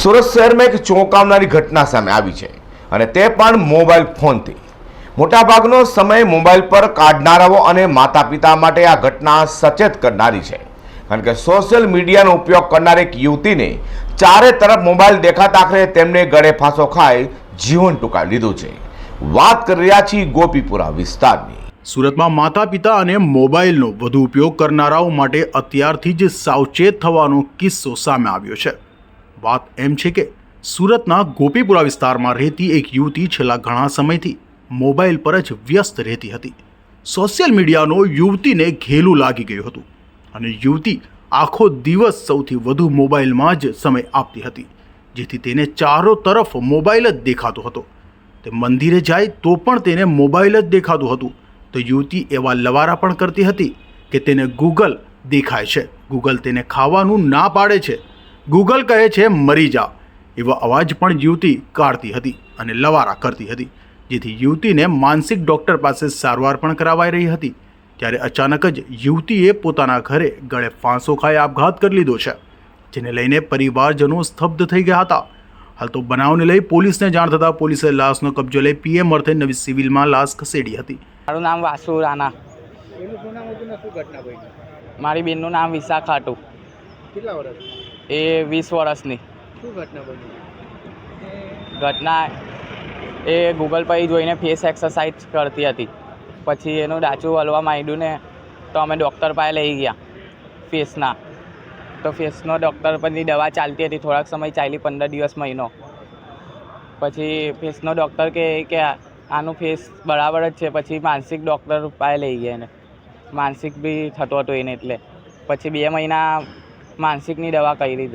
સુરત શહેરમાં એક ચોંકાવનારી ઘટના સામે આવી છે અને તે પણ મોબાઈલ ફોનથી. મોટાભાગનો સમય મોબાઈલ પર કાઢનારાઓ અને માતા પિતા માટે આ ઘટના સચેત કરનારી છે. કારણ કે સોશિયલ મીડિયાનો ઉપયોગ કરનાર એક યુવતીને ચારે તરફ મોબાઈલ દેખાતા આખરે તેમને ગળે ફાંસો ખાઈ જીવન ટૂંકાવી લીધું છે. વાત કરી રહ્યા છીએ ગોપીપુરા વિસ્તારની. સુરતમાં માતા પિતા અને મોબાઈલનો વધુ ઉપયોગ કરનારાઓ માટે અત્યારથી જ સાવચેત થવાનો કિસ્સો સામે આવ્યો છે. વાત એમ છે કે સુરતના ગોપીપુરા વિસ્તારમાં રહેતી એક યુવતી છેલ્લા ઘણા સમયથી મોબાઈલ પર જ વ્યસ્ત રહેતી હતી. સોશિયલ મીડિયાનો યુવતીને ઘેલું લાગી ગયું હતું અને યુવતી આખો દિવસ સૌથી વધુ મોબાઈલમાં જ સમય આપતી હતી, જેથી તેને ચારો તરફ મોબાઈલ જ દેખાતો હતો. તે મંદિરે જાય તો પણ તેને મોબાઈલ જ દેખાતું હતું. તો યુવતી એવા લવારા પણ કરતી હતી કે તેને ગૂગલ દેખાય છે. ગૂગલ તેને ખાવાનું ના પાડે છે. ગૂગલ કહે છે મરી જાઓ એવા અવાજ પણ યુવતી કાઢતી હતી અને લવારા કરતી હતી જેથી યુવતીને માનસિક ડૉક્ટર પાસે સારવાર પણ કરાવાઈ રહી હતી ત્યારે અચાનક જ યુવતીએ પોતાના ઘરે ગળે ફાંસો ખાઈ આપઘાત કરી લીધો છે જેને લઈને પરિવારજનો સ્તબ્ધ થઈ ગયા હતા. હાલ તો બનાવને લઈ પોલીસને જાણ થતાં પોલીસે લાશનો કબજો લઈ પીએમ અર્થે નવી સિવિલમાં લાશ ખસેડી હતી. મારું નામ વાસુ રાણા. એનું શું નામ હતું ને શું ઘટના બની? મારી બેનનું નામ વિશા ખાટુ કેટલા વર્ષ? એ વીસ વર્ષની. શું ઘટના બની? ઘટના એ ગૂગલ પર જોઈને ફેસ એક્સરસાઇઝ કરતી હતી. પછી એનું ડાચું હલવા માંડ્યું ને તો અમે ડૉક્ટર પાસે લઈ ગયા ફેસના તો ફેસનો ડૉક્ટર પરની દવા ચાલતી હતી થોડાક સમય ચાલી પંદર દિવસ મહિનો. પછી ફેસનો ડૉક્ટર કહે કે આનું ફેસ બરાબર જ છે પછી માનસિક ડૉક્ટર પાસે લઈ ગયા એને. માનસિક બી થતો હતો એને એટલે. પછી બે મહિના માનસિકની દવા કરી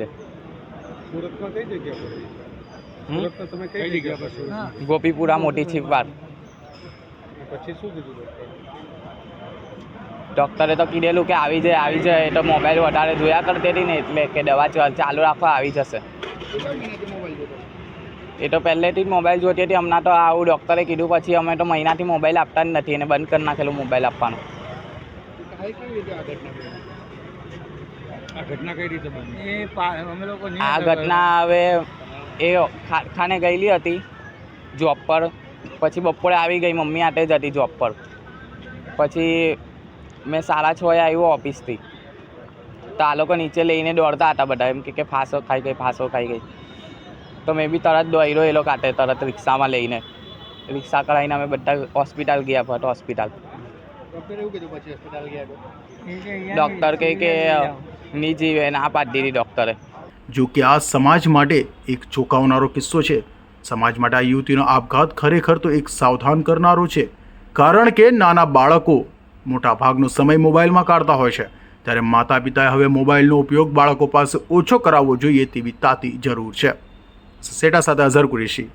સુરતમાં કઈ જગ્યા પર? તમે કઈ જગ્યા પર? ગોપીપુરા મોટી છીપવાર પછી શું કીધું ડૉક્ટરે? તો કીધેલું કે આવી જાય આવી જાય એ તો મોબાઈલ વધારે જોયા કરતી હતી ને એટલે કે દવા ચાલુ રાખવા આવી જશે. એ તો પહેલેથી જ મોબાઈલ જોતી હતી હમણાં તો આવું ડૉક્ટરે કીધું પછી અમે તો મહિનાથી મોબાઈલ આપતા જ નથી એને બંધ કરી નાખેલું મોબાઈલ આપવાનું. આ ઘટના બની આ ઘટના કઈ રીતે બની? એ અમે લોકો આ ઘટના હવે એ ખાને ગયેલી હતી જોબ પર. પછી બપોરે આવી ગઈ મમ્મી આટે જ હતી જોબ પર. પછી મેં સાડા છ એ આવ્યો ઓફિસથી. તો આ લોકો નીચે લઈને દોડતા હતા બધા એમ કે કે ફાંસો ખાઈ ગઈ ફાંસો ખાઈ ગઈ. તો મેં બી તરત દોડ્યો એ લોકો આટે તરત રિક્ષામાં લઈને. રિક્ષા કરાવીને અમે બધા હોસ્પિટલ ગયા ફટ હોસ્પિટલ. ડૉક્ટરે એવું કીધું પછી હોસ્પિટલ ગયા તો. ડૉક્ટર કહે કે ની જીવે ના પાડી દીધી ડોક્ટરે જો કે આ સમાજ માટે એક ચોંકાવનારો કિસ્સો છે. સમાજ માટે આ યુવતીનો આપઘાત ખરેખર તો એક સાવધાન કરનારો છે. કારણ કે નાના બાળકો મોટા ભાગનો સમય મોબાઈલમાં કાઢતા હોય છે. ત્યારે માતા પિતાએ હવે મોબાઈલનો ઉપયોગ બાળકો પાસે ઓછો કરાવવો જોઈએ તેવી તાતી જરૂર છે. સેટા સાથે અઝર કુરેશી.